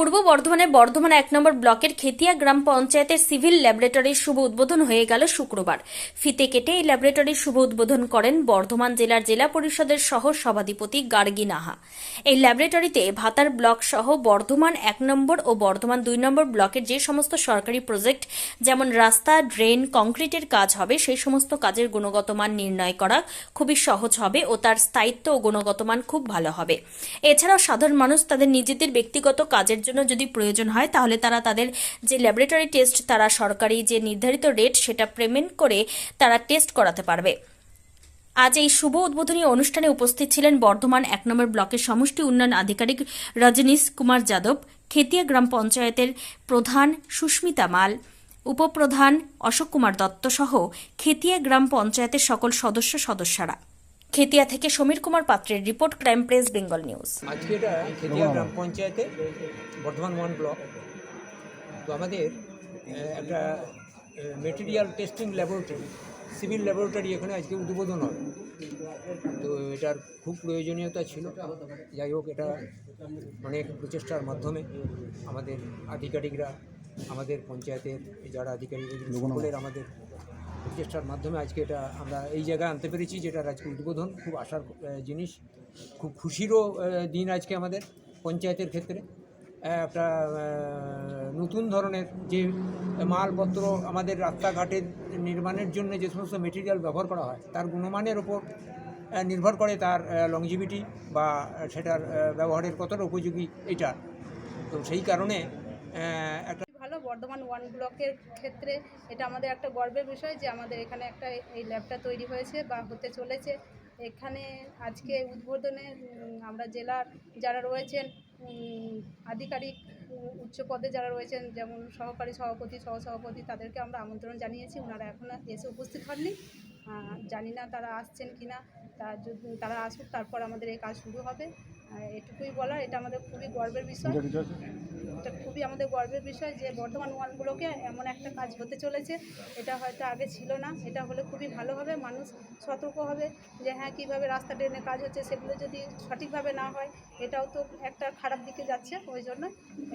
বর্ধমানে বর্ধমান এক নম্বর ব্লকের খেতিয়া গ্রাম পঞ্চায়েতের সিভিল ল্যাবরেটরির শুভ উদ্বোধন হয়ে গেল শুক্রবার। ফিতে কেটে এই ল্যাবরেটরির শুভ উদ্বোধন করেন বর্ধমান জেলার জেলা পরিষদের সহ সভাধিপতি গার্গী নাহা। এই ল্যাবরেটরিতে ভাতার ব্লক সহ বর্ধমান এক নম্বর ও বর্ধমান দুই নম্বর ব্লকের যে সমস্ত সরকারি প্রজেক্ট, যেমন রাস্তা, ড্রেন, কংক্রিটের কাজ হবে, সেই সমস্ত কাজের গুণগত মান নির্ণয় করা খুবই সহজ হবে ও তার স্থায়িত্ব ও গুণগত মান খুব ভালো হবে। এছাড়াও সাধারণ মানুষ তাদের নিজেদের ব্যক্তিগত কাজের জন্য যদি প্রয়োজন হয়, তাহলে তারা তাদের যে ল্যাবরেটরি টেস্ট তারা সরকারি যে নির্ধারিত রেট সেটা পেমেন্ট করে তারা টেস্ট করাতে পারবে। আজ এই শুভ উদ্বোধনী অনুষ্ঠানে উপস্থিত ছিলেন বর্ধমান এক নম্বর ব্লকের সমষ্টি উন্নয়ন আধিকারিক রজনীশ কুমার যাদব, খেতিয়া গ্রাম পঞ্চায়েতের প্রধান সুস্মিতা মাল, উপপ্রধান অশোক কুমার দত্ত সহ খেতিয়া গ্রাম পঞ্চায়েতের সকল সদস্য সদস্যরা। খেতিয়া থেকে সমীর কুমার পাত্রের report crime press Bengal news. আজকে এটা খেতিয়া গ্রাম পঞ্চায়েতে বর্ধমান ওয়ান ব্লক। তো আমাদের একটা material testing laboratory civil laboratory এখানে আজকে উদ্বোধন হবে তো এটার খুব প্রয়োজনীয়তা ছিল। যাই হোক এটা অনেক প্রচেষ্টার মাধ্যমে আমাদের আধিকারিকরা আমাদের পঞ্চায়েতের যারা আধিকারিক সকলের আমাদের প্রচেষ্টার মাধ্যমে আজকে এটা আমরা এই জায়গায় আনতে পেরেছি যেটার আজকে উদ্বোধন। খুব আশার জিনিস। খুব খুশিরও দিন আজকে আমাদের পঞ্চায়েতের ক্ষেত্রে। একটা নতুন ধরনের যে মালপত্র আমাদের রাস্তাঘাটের নির্মাণের জন্য যে সমস্ত মেটেরিয়াল ব্যবহার করা হয়, তার গুণমানের ওপর নির্ভর করে তার লংজিভিটি বা সেটার ব্যবহারের কতটা উপযোগী এটা। তো সেই কারণে একটা বর্ধমান ওয়ান ব্লকের ক্ষেত্রে এটা আমাদের একটা গর্বের বিষয় যে আমাদের এখানে একটা এই ল্যাবটা তৈরি হয়েছে বা হতে চলেছে। এখানে আজকে উদ্বোধনে আমরা জেলার যারা রয়েছেন আধিকারিক উচ্চ পদে যারা রয়েছেন, যেমন সহকারী সভাপতি, সহসভাপতি, তাদেরকে আমরা আমন্ত্রণ জানিয়েছি। ওনারা এখনও এসে উপস্থিত হননি। জানি না তারা আসছেন কি না তা যদি তারা আসুক তারপর আমাদের এই কাজ শুরু হবে। এটুকুই বলা এটা আমাদের খুবই গর্বের বিষয়। এটা খুবই আমাদের গর্বের বিষয় যে বর্ধমান ওয়ানগুলোকে এমন একটা কাজ হতে চলেছে। এটা হয়তো আগে ছিল না এটা হলে খুবই ভালো হবে মানুষ সতর্ক হবে যে হ্যাঁ কীভাবে রাস্তা ট্রেনে কাজ হচ্ছে সেগুলো যদি সঠিকভাবে না হয় এটাও তো একটা খারাপ দিকে যাচ্ছে ওই জন্য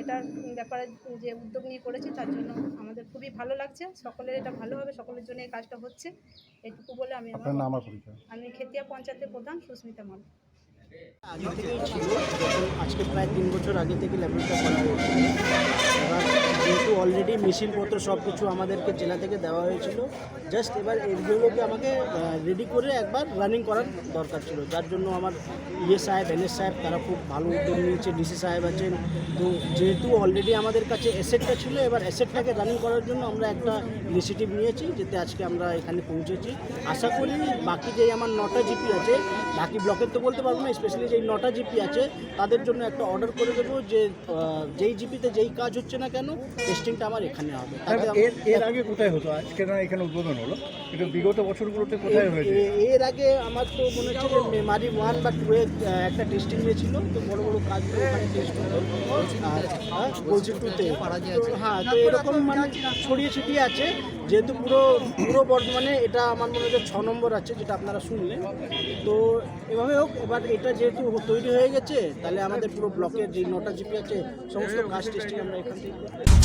এটার ব্যাপারে যে উদ্যোগ নিয়ে করেছি তার জন্য আমাদের খুবই ভালো লাগছে। সকলের এটা ভালো হবে সকলের জন্য এই কাজটা হচ্ছে। এটুকু বলে আমি আমার আপনার নাম আর পরিচয়? আমি খেতিয়া পঞ্চায়েতের প্রধান সুস্মিতা মাল। আগে থেকেই ছিল আজকে প্রায় তিন বছর আগে থেকে ল্যাবরেটরি করা এবার যেহেতু অলরেডি মেশিনপত্র সব কিছু আমাদেরকে জেলা থেকে দেওয়া হয়েছিল। জাস্ট এবার এগুলোকে আমাকে রেডি করে একবার রানিং করার দরকার ছিল। যার জন্য আমার ইয়ে সাহেব এনএস সাহেব, তারা খুব ভালো উদ্যোগ নিয়েছে ডিসি সাহেব আছেন। তো যেহেতু অলরেডি আমাদের কাছে অ্যাসেটটা ছিল, এবার অ্যাসেটটাকে রানিং করার জন্য আমরা একটা ইনিশিয়েটিভ নিয়েছি, যেতে আজকে আমরা এখানে পৌঁছেছি। আশা করি বাকি যে আমার নটা জিপি আছে, বাকি ব্লকের তো বলতে পারব না স্পেশালি যেই নটা জিপি আছে, তাদের জন্য একটা অর্ডার করে দেবো যে যেই জিপিতে যেই কাজ হচ্ছে না কেন টেস্টিংটা আমার এখানে হবে। এর এর আগে কোথায় হতো? আজকে না এখানে উদ্বোধন হলো? কিন্তু বিগত বছরগুলোতে কোথায় হয়েছে? এর আগে আমার তো মনে হচ্ছে যে মেমারি ওয়ান বা টু একটা টেস্টিং হয়েছিল তো বড় বড় কাজগুলো ওখানে টেস্ট হতো আর বলছি টুতে হ্যাঁ তো এরকম মানে ছড়িয়ে ছিটিয়ে আছে যেহেতু পুরো পুরো বর্ধমানে এটা আমার মনে হচ্ছে ছ নম্বর আছে যেটা আপনারা শুনলেন। তো এভাবে হোক এবার এটা যেহেতু তৈরি হয়ে গেছে তাহলে আমাদের পুরো ব্লকের যে নটা জিপি আছে সমস্ত কাজ টেস্টিং আমরা এখান থেকে